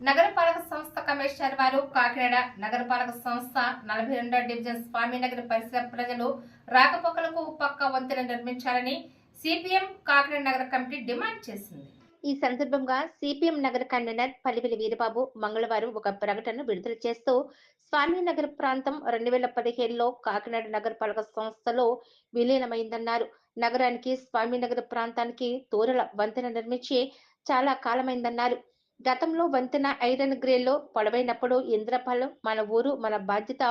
నగరపాలక సంస్థ కమిషనర్ వారు కాకినాడ నగరపాలక సంస్థ నలభై రెండో డివిజన్ స్వామినగర్ పరిసర ప్రజలు రాకపోకలకు పక్క వంతెన నిర్మించాలని సిపిఎం కాకినాడ నగర కమిటీ డిమాండ్ చేసింది. ఈ సందర్భంగా సిపిఎం నగర కన్వీనర్ పల్లివిలి వీరబాబు మంగళవారం ఒక ప్రకటన విడుదల చేస్తూ స్వామినగర్ ప్రాంతం రెండు వేల పదిహేడులో కాకినాడ నగరపాలక సంస్థలో విలీనమైందన్నారు. నగరానికి స్వామినగర్ ప్రాంతానికి తోరల వంతెన నిర్మించి చాలా కాలమైందన్నారు. గతంలో వంతెన ఐరన్ గ్రేల్లో పొడవైనప్పుడు ఇంద్రపాలెం మన ఊరు మన బాధ్యత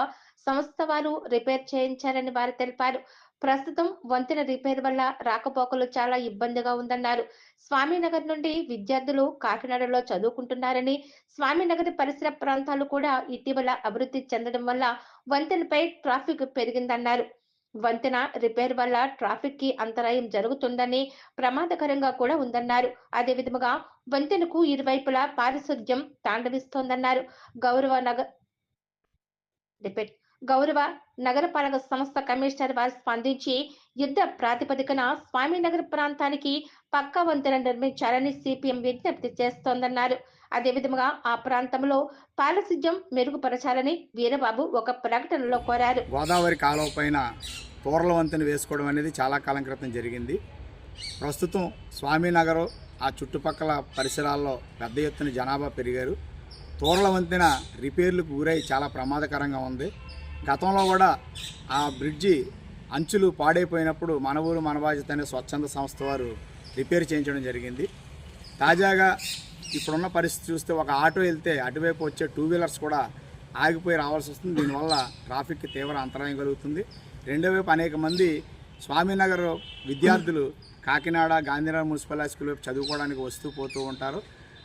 సంస్థ వారు రిపేర్ చేయించారని వారు తెలిపారు. ప్రస్తుతం వంతెన రిపేర్ వల్ల రాకపోకలు చాలా ఇబ్బందిగా ఉందన్నారు. స్వామినగర్ నుండి విద్యార్థులు కాకినాడలో చదువుకుంటున్నారని స్వామినగర్ పరిసర ప్రాంతాలు కూడా ఇటీవల అభివృద్ధి చెందడం వల్ల వంతెనపై ట్రాఫిక్ పెరిగిందన్నారు. వంతెన రిపేర్ వల్ల ట్రాఫిక్కి అంతరాయం జరుగుతుందని ప్రమాదకరంగా కూడా ఉందన్నారు. అదే విధముగా వంతెనకు ఇరువైపులా పారిశుద్ధ్యం తాండవిస్తోందన్నారు. గౌరవ నగర్ రిపీట్ గౌరవ నగరపాలక సంస్థ కమిషనర్ వారు స్పందించి యుద్ధ ప్రాతిపదికన స్వామినగర్ ప్రాంతానికి పక్కా వంతెన నిర్మించాలని సిపిఎం విజ్ఞప్తి చేస్తోందన్నారు. అదేవిధంగా ఆ ప్రాంతంలో పారిశుద్ధ్యం మెరుగుపరచాలని వీరబాబు ఒక ప్రకటనలో కోరారు. గోదావరి కాలువ పైన తోరల వంతెన వేసుకోవడం అనేది చాలా కాలం క్రితం జరిగింది. ప్రస్తుతం స్వామినగర్ ఆ చుట్టుపక్కల పరిసరాల్లో పెద్ద ఎత్తున జనాభా పెరిగారు. తోరల వంతెన రిపేర్లకు గురై చాలా ప్రమాదకరంగా ఉంది. గతంలో కూడా ఆ బ్రిడ్జి అంచులు పాడైపోయినప్పుడు మన ఊరు మన బాధ్యత అనే స్వచ్ఛంద సంస్థ వారు రిపేర్ చేయించడం జరిగింది. తాజాగా ఇప్పుడున్న పరిస్థితి చూస్తే ఒక ఆటో వెళ్తే అటువైపు వచ్చే టూ వీలర్స్ కూడా ఆగిపోయి రావాల్సి వస్తుంది. దీనివల్ల ట్రాఫిక్కి తీవ్ర అంతరాయం కలుగుతుంది. రెండో వైపు అనేక మంది స్వామినగర్ విద్యార్థులు Kakinada Gandhinagar municipal high school వైపు చదువుకోవడానికి వస్తూ పోతూ ఉంటారు.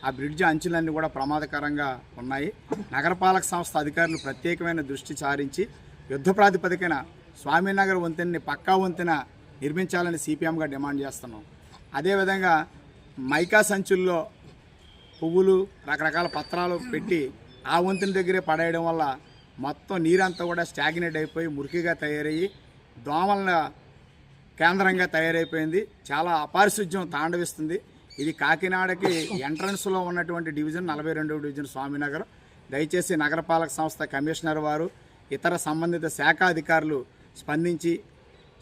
ఆ బ్రిడ్జ్ అంచులన్నీ కూడా ప్రమాదకరంగా ఉన్నాయి. నగరపాలక సంస్థ అధికారులు ప్రత్యేకమైన దృష్టి సారించి యుద్ధ ప్రాతిపదికన స్వామినగర్ వంతెనని పక్కా వంతెన నిర్మించాలని సిపిఎంగా డిమాండ్ చేస్తున్నాం. అదేవిధంగా మైకా సంచుల్లో పువ్వులు రకరకాల పత్రాలు పెట్టి ఆ వంతెన దగ్గరే పడేయడం వల్ల మొత్తం నీరంతా కూడా స్టాగ్నేట్ అయిపోయి మురికిగా తయారయ్యి దోమల కేంద్రంగా తయారైపోయింది. చాలా అపారిశుద్ధ్యం తాండవిస్తుంది. ఇది కాకినాడకి ఎంట్రన్స్లో ఉన్నటువంటి డివిజన్ నలభై రెండవ డివిజన్ స్వామినగర్. దయచేసి నగరపాలక సంస్థ కమిషనర్ వారు ఇతర సంబంధిత శాఖ అధికారులు స్పందించి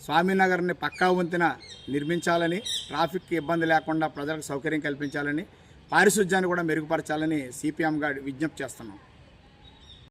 స్వామినగర్ని పక్కా వంతెన నిర్మించాలని ట్రాఫిక్కి ఇబ్బంది లేకుండా ప్రజలకు సౌకర్యం కల్పించాలని పారిశుధ్యాన్ని కూడా మెరుగుపరచాలని సిపిఎంగా విజ్ఞప్తి చేస్తున్నాం.